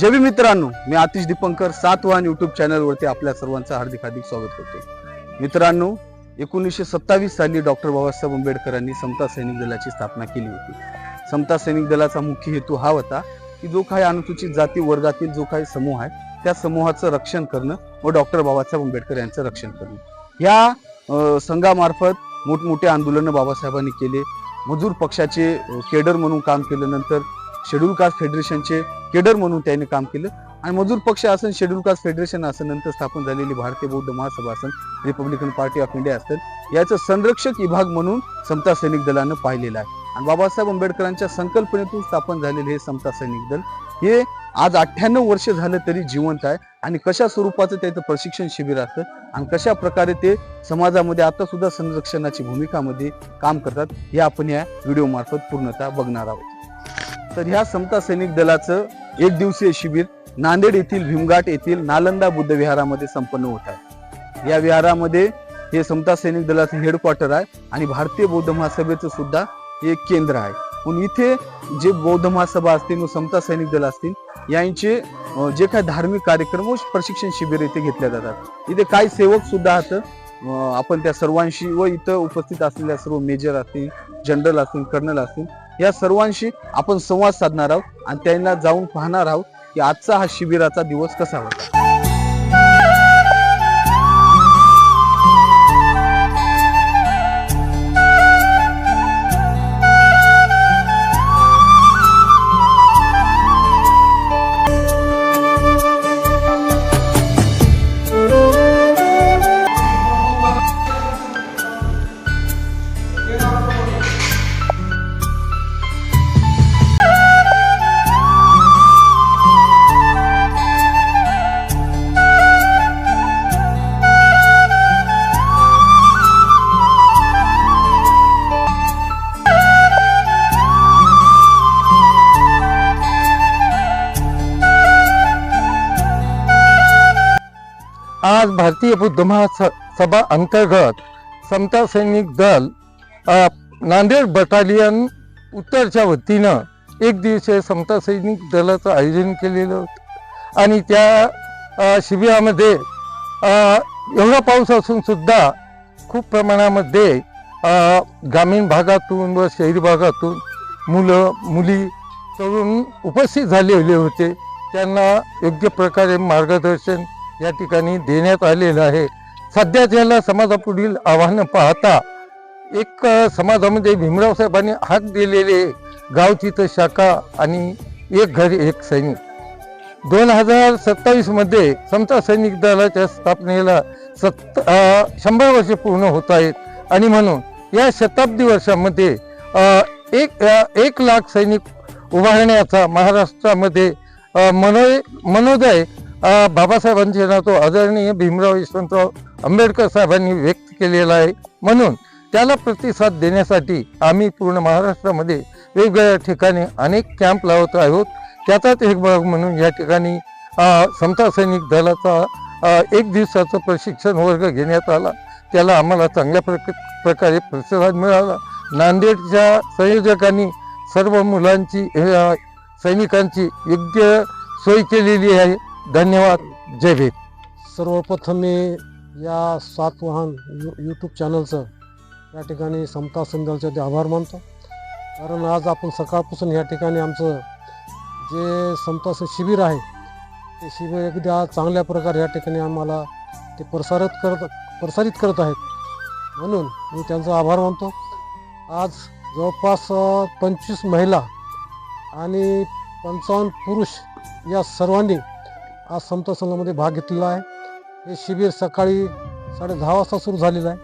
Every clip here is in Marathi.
जय मित्रांनो मी आतिश दीपंकर सातवान युट्यूब चॅनलवरती आपल्या सर्वांचं हार्दिक हार्दिक स्वागत करतो मित्रांनो एकोणीसशे सत्तावीस साली डॉक्टर बाबासाहेब आंबेडकरांनी समता सैनिक दलाची स्थापना केली होती. समता सैनिक दलाचा मुख्य हेतू हा होता की जो काही अनुसूचित जाती वर्गातील जो काही समूह आहे त्या समूहाचं रक्षण करणं व डॉक्टर बाबासाहेब आंबेडकर यांचं रक्षण करणं. या संघामार्फत मोठमोठे आंदोलनं बाबासाहेबांनी केले. मजूर पक्षाचे केडर म्हणून काम केलं नंतर शेड्यूल कास्ट फेडरेशनचे केडर म्हणून त्यांनी काम केलं. आणि मजूर पक्ष असेल शेड्यूल कास्ट फेडरेशन असेल नंतर स्थापन झालेली भारतीय बौद्ध महासभा असेल रिपब्लिकन पार्टी ऑफ इंडिया असेल याचं संरक्षक विभाग म्हणून समता सैनिक दलानं पाहिलेलं आहे. आणि बाबासाहेब आंबेडकरांच्या संकल्पनेतून स्थापन झालेले हे समता सैनिक दल हे आज अठ्ठ्याण्णव वर्ष झालं तरी जिवंत आहे. आणि कशा स्वरूपाचं त्याचं प्रशिक्षण शिबिर असतं आणि कशा प्रकारे ते समाजामध्ये आता सुद्धा संरक्षणाची भूमिकामध्ये काम करतात हे आपण या व्हिडिओ मार्फत पूर्णतः बघणार आहोत. तर ह्या समता सैनिक दलाचं एक दिवसीय शिबिर नांदेड येथील भीमघाट येथील नालंदा बुद्ध विहारामध्ये संपन्न होत आहे. या विहारामध्ये हे समता सैनिक दलाचं हेडक्वार्टर आहे आणि भारतीय बौद्ध महासभेचं सुद्धा एक केंद्र आहे. पण इथे जे बौद्ध महासभा असतील व समता सैनिक दल असतील यांचे जे काही धार्मिक कार्यक्रम व प्रशिक्षण शिबिर इथे घेतल्या जातात. इथे काही सेवक सुद्धा आहेत. आपण त्या सर्वांशी व इथं उपस्थित असलेल्या सर्व मेजर असतील जनरल असतील कर्नल असतील या सर्वांशी आपण संवाद साधणार आहोत आणि त्यांना जाऊन पाहणार आहोत की आजचा हा शिबिराचा दिवस कसा होता. आज भारतीय बुद्ध महासभा अंतर्गत समता सैनिक दल नांदेड बटालियन उत्तरच्या वतीनं एक दिवसीय समता सैनिक दलाचं आयोजन केलेलं होतं. आणि त्या शिबिरामध्ये एवढा पाऊस असून सुद्धा खूप प्रमाणामध्ये ग्रामीण भागातून व शहरी भागातून मुलं मुली तरुण उपस्थित झालेले होते. त्यांना योग्य प्रकारे मार्गदर्शन या ठिकाणी देण्यात आलेलं आहे. सध्याच्याला समाजापुढील आव्हानं पाहता एक समाजामध्ये भीमराव साहेबांनी हाक दिलेले गावची तर शाखा आणि एक घर एक सैनिक. दोन हजार सत्तावीसमध्ये समता सैनिक दलाच्या स्थापनेला सत्त शंभर वर्ष पूर्ण होत आहेत. आणि म्हणून या शताब्दी वर्षामध्ये एक एक लाख सैनिक उभारण्याचा महाराष्ट्रामध्ये अ, मनोय मनोदय बाबासाहेबांचे नातो आदरणीय भीमराव यशवंतराव आंबेडकर साहेबांनी व्यक्त केलेला आहे. म्हणून त्याला प्रतिसाद देण्यासाठी आम्ही पूर्ण महाराष्ट्रामध्ये वेगवेगळ्या ठिकाणी अनेक कॅम्प लावत आहोत. त्याचाच एक भाग म्हणून या ठिकाणी समता सैनिक दलाचा एक दिवसाचं प्रशिक्षण वर्ग घेण्यात आला. त्याला आम्हाला चांगल्या प्रक प्रकारे प्रतिसाद मिळाला. नांदेडच्या संयोजकांनी सर्व मुलांची सैनिकांची योग्य सोय केलेली आहे. धन्यवाद. जय भीम. सर्वप्रथम मी या सातवाहन यू यूट्यूब चॅनलचं या ठिकाणी समता संदलचे ते आभार मानतो. कारण आज आपण सकाळपासून या ठिकाणी आमचं जे समताचं शिबिर आहे ते शिबिर अगदी आज चांगल्या प्रकारे या ठिकाणी आम्हाला ते प्रसारित करत प्रसारित करत आहेत. म्हणून मी त्यांचा आभार मानतो. आज जवळपास पंचवीस महिला आणि पंचावन्न पुरुष या सर्वांनी आज समता संघामध्ये भाग घेतलेला आहे. हे शिबिर सकाळी साडे दहा वाजता सुरू झालेलं आहे.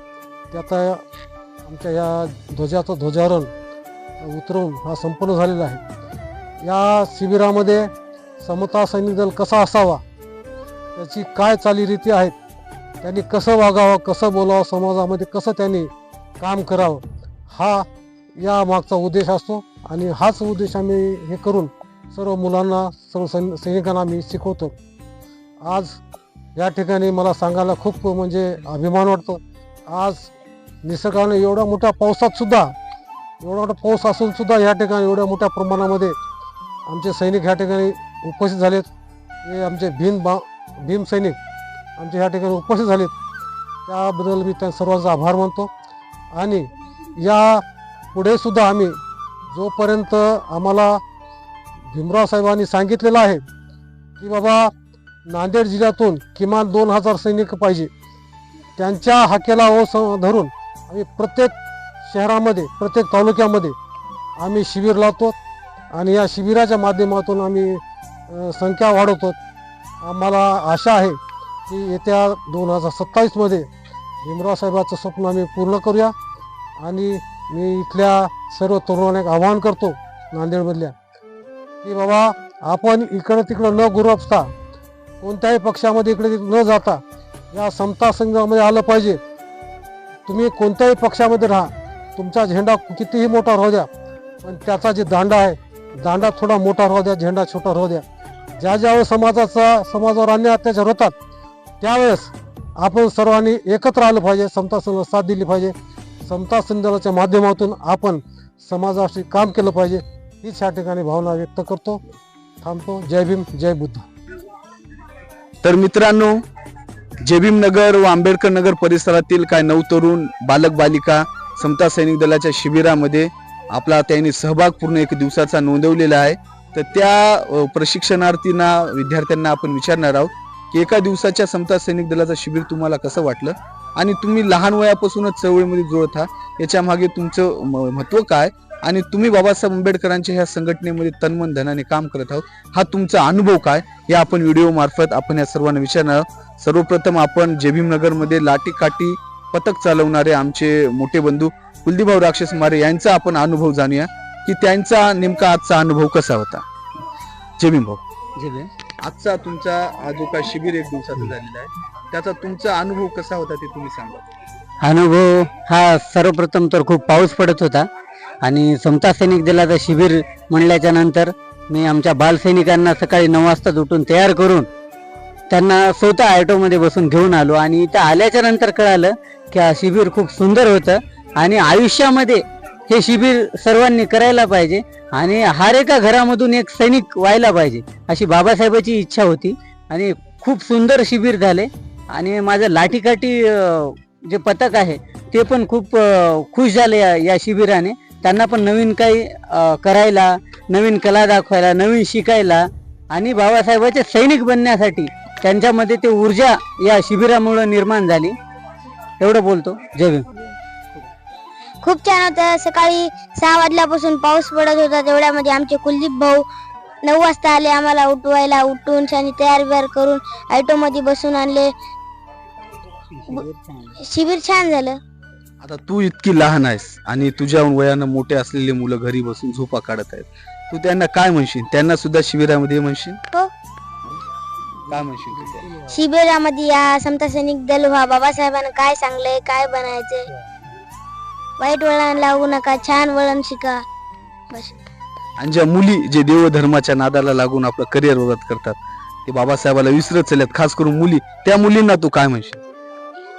ते आता आमच्या या ध्वजाचं ध्वजारोहण उतरवून हा संपन्न झालेला आहे. या शिबिरामध्ये समता सैनिक दल कसा असावा त्याची काय चालीरीती आहेत त्यांनी कसं वागावं कसं बोलावं समाजामध्ये कसं त्यांनी काम करावं हा या मागचा उद्देश असतो. आणि हाच उद्देश आम्ही हे करून सर्व मुलांना सर्व सैन सैनिकांना आम्ही शिकवतो. आज या ठिकाणी मला सांगायला खूप म्हणजे अभिमान वाटतो. आज निसर्गाने एवढ्या मोठ्या पावसात सुद्धा एवढा मोठा पाऊस असून सुद्धा या ठिकाणी एवढ्या मोठ्या प्रमाणामध्ये आमचे सैनिक ह्या ठिकाणी उपस्थित झालेत. हे आमचे भीम बा भीम सैनिक आमच्या ह्या ठिकाणी उपस्थित झालेत. त्याबद्दल मी त्या सर्वांचा आभार मानतो. आणि या पुढे सुद्धा आम्ही जोपर्यंत आम्हाला भीमराव साहेबांनी सांगितलेलं आहे की बाबा नांदेड जिल्ह्यातून किमान दोन हजार सैनिक पाहिजे. त्यांच्या हाकेला ओस धरून आम्ही प्रत्येक शहरामध्ये प्रत्येक तालुक्यामध्ये आम्ही शिबिर लावतो आणि या शिबिराच्या माध्यमातून आम्ही संख्या वाढवतो. आम्हाला आशा आहे की येत्या दोन हजार सत्तावीसमध्ये भीमराव साहेबाचं स्वप्न आम्ही पूर्ण करूया आणि मी इथल्या सर्व तरुणांना एक आवाहन करतो नांदेडमधल्या की बाबा आपण इकडं तिकडं न गुरपता कोणत्याही पक्षामध्ये इकडे न जाता या समता संघामध्ये आलं पाहिजे. तुम्ही कोणत्याही पक्षामध्ये राहा. तुमचा झेंडा कितीही मोठा राहू द्या पण त्याचा जे दांडा आहे दांडा थोडा मोठा राहू द्या झेंडा छोटा राहू द्या. ज्या ज्यावेळेस समाजाचा समाजावर अन्याय अत्याचार होतात त्यावेळेस आपण सर्वांनी एकत्र आलं पाहिजे समता संघ साथ दिली पाहिजे. समता संघाच्या माध्यमातून आपण समाजाशी काम केलं पाहिजे. हीच या ठिकाणी भावना व्यक्त करतो. थांबतो. जय भीम जय बुद्ध. तर मित्रांनो जेबीम नगर व आंबेडकर नगर परिसरातील काय नऊ तरुण बालक बालिका समता सैनिक दलाच्या शिबिरामध्ये आपला त्यांनी सहभाग पूर्ण एक दिवसाचा नोंदवलेला आहे. तर त्या प्रशिक्षणार्थींना विद्यार्थ्यांना आपण विचारणार आहोत की एका दिवसाच्या समता सैनिक दलाचं शिबिर तुम्हाला कसं वाटलं? आणि तुम्ही लहान वयापासूनच चळवळीमध्ये जुळत आहात याच्या मागे तुमचं म- महत्त्व काय? आणि तुम्ही बाबासाहेब आंबेडकरांच्या ह्या संघटनेमध्ये तन्मन धनाने काम करत आहोत. हा तुमचा अनुभव काय? हे आपण व्हिडिओ मार्फत आपण या सर्वांना विचारणार आहोत. सर्वप्रथम आपण जेभीम नगरमध्ये लाठी काठी पथक चालवणारे आमचे मोठे बंधू कुलदीपभाऊ राक्षस मारे यांचा आपण अनुभव जाणूया की त्यांचा नेमका आजचा अनुभव कसा होता. जेभीम भाऊ आजचा तुमचा हा जो काय शिबिर एक दिवसाचा झालेला आहे त्याचा तुमचा अनुभव कसा होता ते तुम्ही सांगा. अनुभव हा सर्वप्रथम तर खूप पाऊस पडत होता. आणि समता सैनिक दलाचं शिबिर म्हणल्याच्या नंतर मी आमच्या बालसैनिकांना सकाळी नऊ वाजता उठून तयार करून त्यांना स्वतः ॲटोमध्ये बसून घेऊन आलो. आणि इथं आल्याच्यानंतर कळालं की हा शिबिर खूप सुंदर होतं आणि आयुष्यामध्ये हे शिबिर सर्वांनी करायला पाहिजे आणि हर एका घरामधून एक सैनिक व्हायला पाहिजे अशी बाबासाहेबाची इच्छा होती. आणि खूप सुंदर शिबिर झाले. आणि माझं लाठीकाठी जे पथक आहे ते पण खूप खुश झाले या- या शिबिराने. त्यांना पण नवीन काही करायला नवीन कला दाखवायला नवीन शिकायला आणि बाबासाहेबाचे सैनिक बनण्यासाठी त्यांच्यामध्ये ते ऊर्जा या शिबिरामुळे निर्माण झाली. एवढं बोलतो. जय भीम. खूप छान होतं. सकाळी सहा वाजल्यापासून पाऊस पडत होता. तेवढ्यामध्ये आमचे कुलदीप भाऊ नऊ वाजता आले आम्हाला उठवायला. उठून आणि तयार बियार करून ऑटो मध्ये बसून आणले. शिबिर छान झालं. आता तू इतकी लहान आहेस आणि तुझ्या वयानं मोठे असलेले मुलं घरी बसून झोपा काढत आहेत. तू त्यांना काय म्हणशील? त्यांना सुद्धा शिबिरामध्ये म्हणशील? हो. काय म्हणशील तू त्यांना? शिबिरामध्ये या समता सैनिक दल व्हा. बाबासाहेबांना काय सांगलंय काय बनायचंय? वाईट वळण लागू नका छान वळण शिका. बस. आणि ज्या मुली जे देवधर्माच्या नादाला लागून आपलं करिअर वगैरे करतात ते बाबासाहेबाला विसरत चालल्यात. खास करून मुली त्या मुलींना तू काय म्हणशील?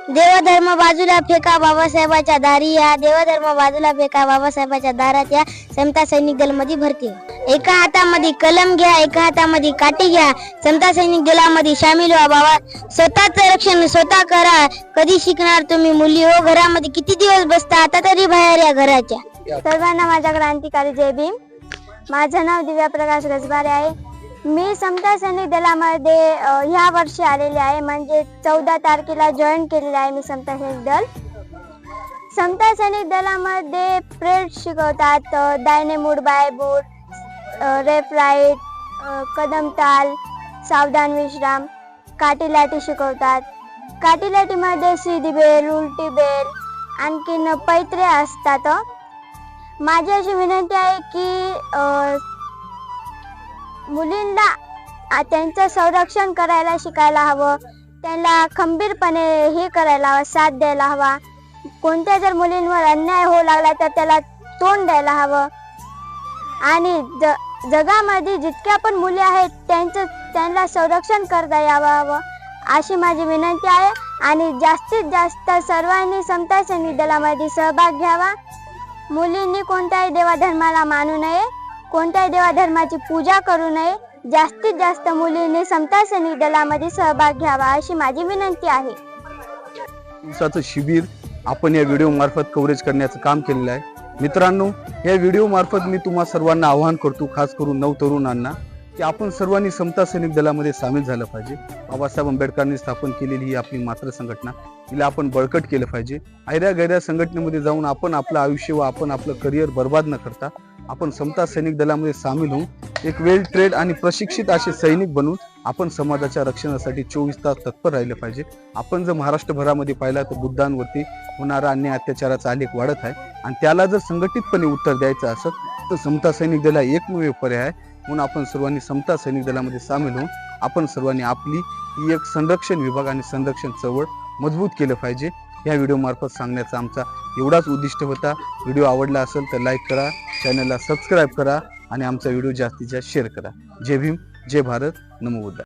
देवधर्म बाजूला फेका बाबासाहेबाच्या दारी या. देवधर्म बाजूला फेका बाबासाहेबाच्या दारात या. समता सैनिक दलमध्ये भरती. एका हातामध्ये कलम घ्या एका हातामध्ये काठी घ्या. समता सैनिक दलामध्ये सामील व्हा बाबा. स्वतःच रक्षण स्वतः करा. कधी शिकणार तुम्ही मुली? हो घरामध्ये किती दिवस बसता? आता तरी बाहेर या घराच्या. सर्वांना माझ्या क्रांतिकारी जय भीम. माझं नाव दिव्या प्रकाश गजबारे आहे. मी समता सैनिक दलामध्ये ह्या वर्षी आलेले आहे. म्हणजे चौदा तारखेला जॉईन केलेले आहे मी समता सैनिक दल. समता सैनिक दलामध्ये प्रेड शिकवतात. दायने मूड बायबूट अ, रेफ राईट कदम ताल सावधान विश्राम काटीलाटी शिकवतात. काटीलाटीमध्ये सीधी बेल उलटी बेल आणखीन पैत्रे असतात. माझी अशी विनंती आहे की मुलींना त्यांचं संरक्षण करायला शिकायला हवं. त्यांना खंबीरपणे हे करायला हवं साथ द्यायला हवा. कोणत्या जर मुलींवर अन्याय होऊ लागला तर त्याला तोंड द्यायला हवं. आणि ज जगामध्ये जितक्या पण मुली आहेत त्यांचं त्यांना संरक्षण करता यावं हवं. अशी माझी विनंती आहे. आणि जास्तीत जास्त सर्वांनी समता सैनिक दलामध्ये सहभाग घ्यावा. मुलींनी कोणत्याही देवाधर्माला मानू नये. कोणत्याही देवाधर्माची पूजा करू नये. जास्तीत जास्त मुलींनी समता सैनिक दलामध्ये सहभाग घ्यावा अशी माझी विनंती आहे. दिवसाचं शिबिर आपण या व्हिडिओ मार्फत कव्हरेज करण्याचं काम केलेलं आहे. मित्रांनो या व्हिडिओ मार्फत मी तुम्हा सर्वांना आवाहन करतो खास करून नवतरुणांना की आपण सर्वांनी समता सैनिक दलामध्ये सामील झालं पाहिजे. बाबासाहेब आंबेडकरांनी स्थापन केलेली ही आपली मात्र संघटना तिला आपण बळकट केलं पाहिजे. आयऱ्या गैऱ्या संघटनेमध्ये जाऊन आपण आपलं आयुष्य व आपण आपलं करिअर बर्बाद न करता आपण समता सैनिक दलामध्ये सामील होऊन एक वेल ट्रेड आणि प्रशिक्षित असे सैनिक बनून आपण समाजाच्या रक्षणासाठी चोवीस तास तत्पर राहिलं पाहिजे. आपण जर महाराष्ट्रभरामध्ये पाहिला तर बुद्धांवरती होणारा अन्याय अत्याचाराचा आलेख वाढत आहे. आणि त्याला जर संघटितपणे उत्तर द्यायचं असत तर समता सैनिक दल हा एकमेव पर्याय आहे. म्हणून आपण सर्वांनी समता सैनिक दलामध्ये सामील होऊन आपण सर्वांनी आपली ही एक संरक्षण विभाग आणि संरक्षण चळवळ मजबूत केलं पाहिजे. या व्हिडिओमार्फत सांगण्याचा आमचा एवढाच उद्दिष्ट होता. व्हिडिओ आवडला असेल तर लाईक करा. चॅनलला सबस्क्राईब करा आणि आमचा व्हिडिओ जास्तीत जास्त शेअर करा. जय भीम जय भारत नमो बुद्धा.